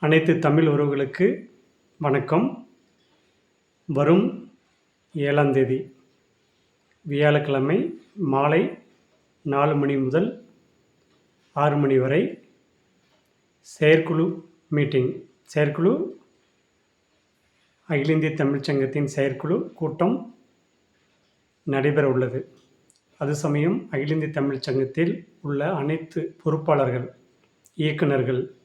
அனைத்து தமிழ் உறவுகளுக்கு வணக்கம். வரும் ஏழாம் தேதி வியாழக்கிழமை மாலை நாலு மணி முதல் ஆறு மணி வரை செயற்குழு மீட்டிங். செயற்குழு அகில இந்திய தமிழ்ச் சங்கத்தின் செயற்குழு கூட்டம் நடைபெற உள்ளது. அது சமயம் அகில இந்திய தமிழ்ச் சங்கத்தில் உள்ள அனைத்து பொறுப்பாளர்கள் இயக்குனர்கள்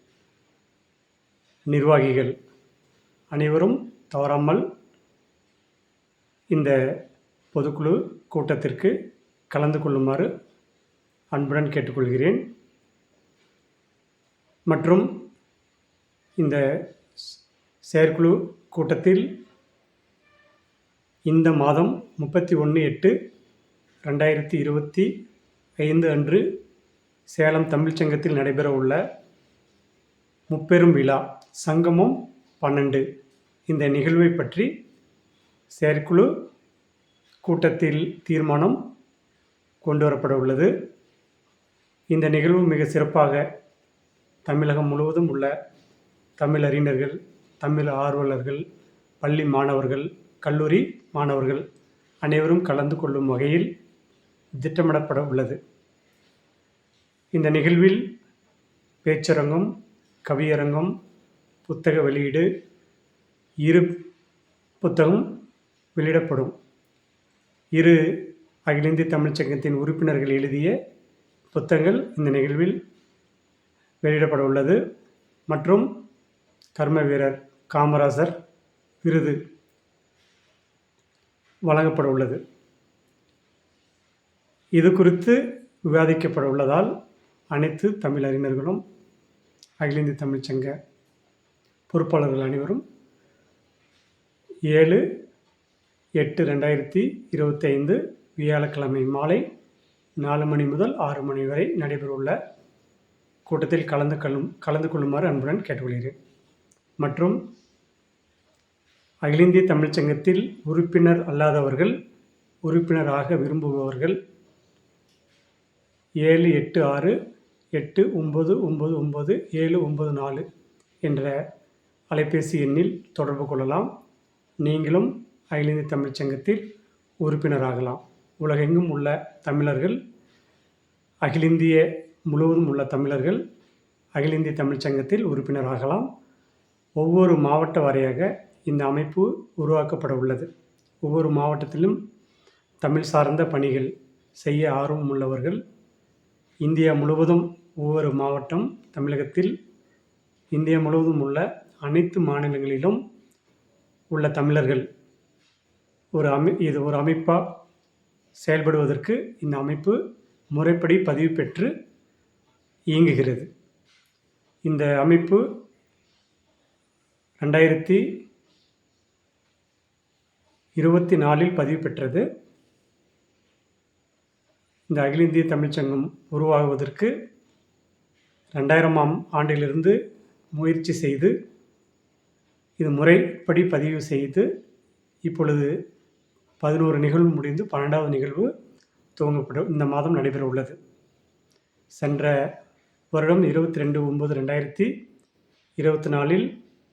நிர்வாகிகள் அனைவரும் தவறாமல் இந்த பொதுக்குழு கூட்டத்திற்கு கலந்து கொள்ளுமாறு அன்புடன் கேட்டுக்கொள்கிறேன். மற்றும் இந்த செயற்குழு கூட்டத்தில் இந்த மாதம் முப்பத்தி ஒன்று எட்டு ரெண்டாயிரத்தி இருபத்தி ஐந்து அன்று சேலம் தமிழ்ச்சங்கத்தில் நடைபெற உள்ள முப்பெரும் விழா. சங்கமம் பன்னெண்டு. இந்த நிகழ்வை பற்றி செயற்குழு கூட்டத்தில் தீர்மானம் கொண்டு வரப்பட உள்ளது. இந்த நிகழ்வு மிக சிறப்பாக தமிழகம் முழுவதும் உள்ள தமிழ் அறிஞர்கள் தமிழ் ஆர்வலர்கள் பள்ளி மாணவர்கள் கல்லூரி மாணவர்கள் அனைவரும் கலந்து கொள்ளும் வகையில் திட்டமிடப்பட உள்ளது. இந்த நிகழ்வில் பேச்சரங்கம் கவியரங்கம் புத்தக வெளியீடு இரு புத்தகம் வெளியிடப்படும். இரு அகில இந்திய தமிழ்ச் சங்கத்தின் உறுப்பினர்கள் எழுதிய புத்தகங்கள் இந்த நிகழ்வில் வெளியிடப்பட உள்ளது. மற்றும் கர்ம வீரர் காமராசர் விருது வழங்கப்பட உள்ளது. இது குறித்து விவாதிக்கப்பட உள்ளதால் அனைத்து தமிழ் அறிஞர்களும் அகில இந்திய தமிழ்ச்சங்க பொறுப்பாளர்கள் அனைவரும் ஏழு எட்டு ரெண்டாயிரத்தி இருபத்தி ஐந்து வியாழக்கிழமை மாலை நாலு மணி முதல் ஆறு மணி வரை நடைபெறவுள்ள கூட்டத்தில் கலந்து கொள்ளும் கலந்து கொள்ளுமாறு அன்புடன் கேட்டுக்கொள்கிறேன். மற்றும் அகில இந்திய தமிழ்ச்சங்கத்தில் உறுப்பினர் அல்லாதவர்கள் உறுப்பினராக விரும்புபவர்கள் ஏழு எட்டு ஆறு எட்டு ஒம்பது ஒம்பது ஒம்பது ஏழு ஒம்பது நாலு என்ற அலைபேசி எண்ணில் தொடர்பு கொள்ளலாம். நீங்களும் அகில இந்திய தமிழ்ச் சங்கத்தில் உறுப்பினராகலாம். உலகெங்கும் உள்ள தமிழர்கள் அகில இந்திய முழுவதும் உள்ள தமிழர்கள் அகில இந்திய தமிழ்ச் சங்கத்தில் உறுப்பினராகலாம். ஒவ்வொரு மாவட்ட வாரியாக இந்த அமைப்பு உருவாக்கப்பட உள்ளது. ஒவ்வொரு மாவட்டத்திலும் தமிழ் சார்ந்த பணிகள் செய்ய ஆர்வம் உள்ளவர்கள் இந்தியா முழுவதும் ஒவ்வொரு மாவட்டம் தமிழகத்தில் இந்தியா முழுவதும் உள்ள அனைத்து மாநிலங்களிலும் உள்ள தமிழர்கள் ஒரு அமை இது ஒரு அமைப்பாக செயல்படுவதற்கு இந்த அமைப்பு முறைப்படி பதிவு பெற்று இயங்குகிறது. இந்த அமைப்பு ரெண்டாயிரத்தி இருபத்தி நாலில் பதிவு பெற்றது. இந்த அகில இந்திய தமிழ்ச்சங்கம் உருவாகுவதற்கு ரெண்டாயிரமாம் ஆண்டிலிருந்து முயற்சி செய்து இது முறைப்படி பதிவு செய்து இப்பொழுது பதினோரு நிகழ்வு முடிந்து பன்னெண்டாவது நிகழ்வு துவங்கப்படும் இந்த மாதம் நடைபெற உள்ளது சென்ற வருடம் இருபத்தி ரெண்டு ஒம்பது ரெண்டாயிரத்தி இருபத்தி நாலில்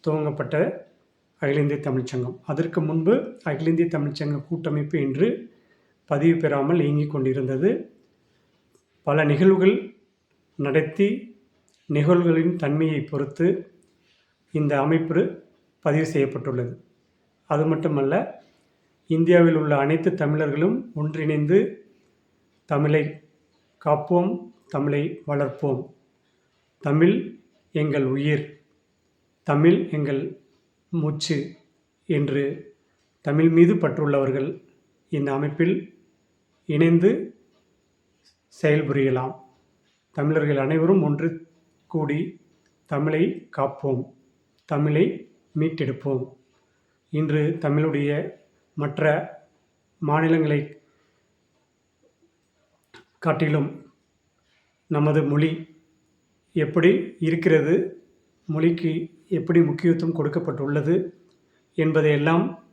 துவங்கப்பட்ட அகில இந்திய தமிழ்ச்சங்கம் அதற்கு முன்பு அகில இந்திய தமிழ்ச்சங்க கூட்டமைப்பு என்று பதிவு பெறாமல் இயங்கிக் கொண்டிருந்தது. பல நிகழ்வுகள் நடத்தி நிகழ்வுகளின் தன்மையை பொறுத்து இந்த அமைப்பு பதிவு செய்யப்பட்டுள்ளது. அது மட்டுமல்ல இந்தியாவில் உள்ள அனைத்து தமிழர்களும் ஒன்றிணைந்து தமிழை காப்போம் தமிழை வளர்ப்போம். தமிழ் எங்கள் உயிர் தமிழ் எங்கள் மூச்சு என்று தமிழ் மீது பற்றுள்ளவர்கள் இந்த அமைப்பில் இணைந்து செயல்புரியலாம் தமிழர்கள் அனைவரும் ஒன்று கூடி தமிழை காப்போம் தமிழை மீட்டெடுப்போம். இன்று தமிழுடைய மற்ற மாநிலங்களை காட்டிலும் நமது மொழி எப்படி இருக்கிறது மொழிக்கு எப்படி முக்கியத்துவம் கொடுக்கப்பட்டுள்ளது என்பதையெல்லாம்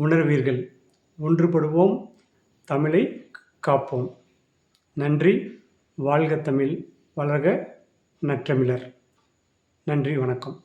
உணர்வீர்கள். ஒன்றுபடுவோம் தமிழை காப்போம். நன்றி வாழ்க தமிழ் வளர்க நற்றமிழர். நன்றி வணக்கம்.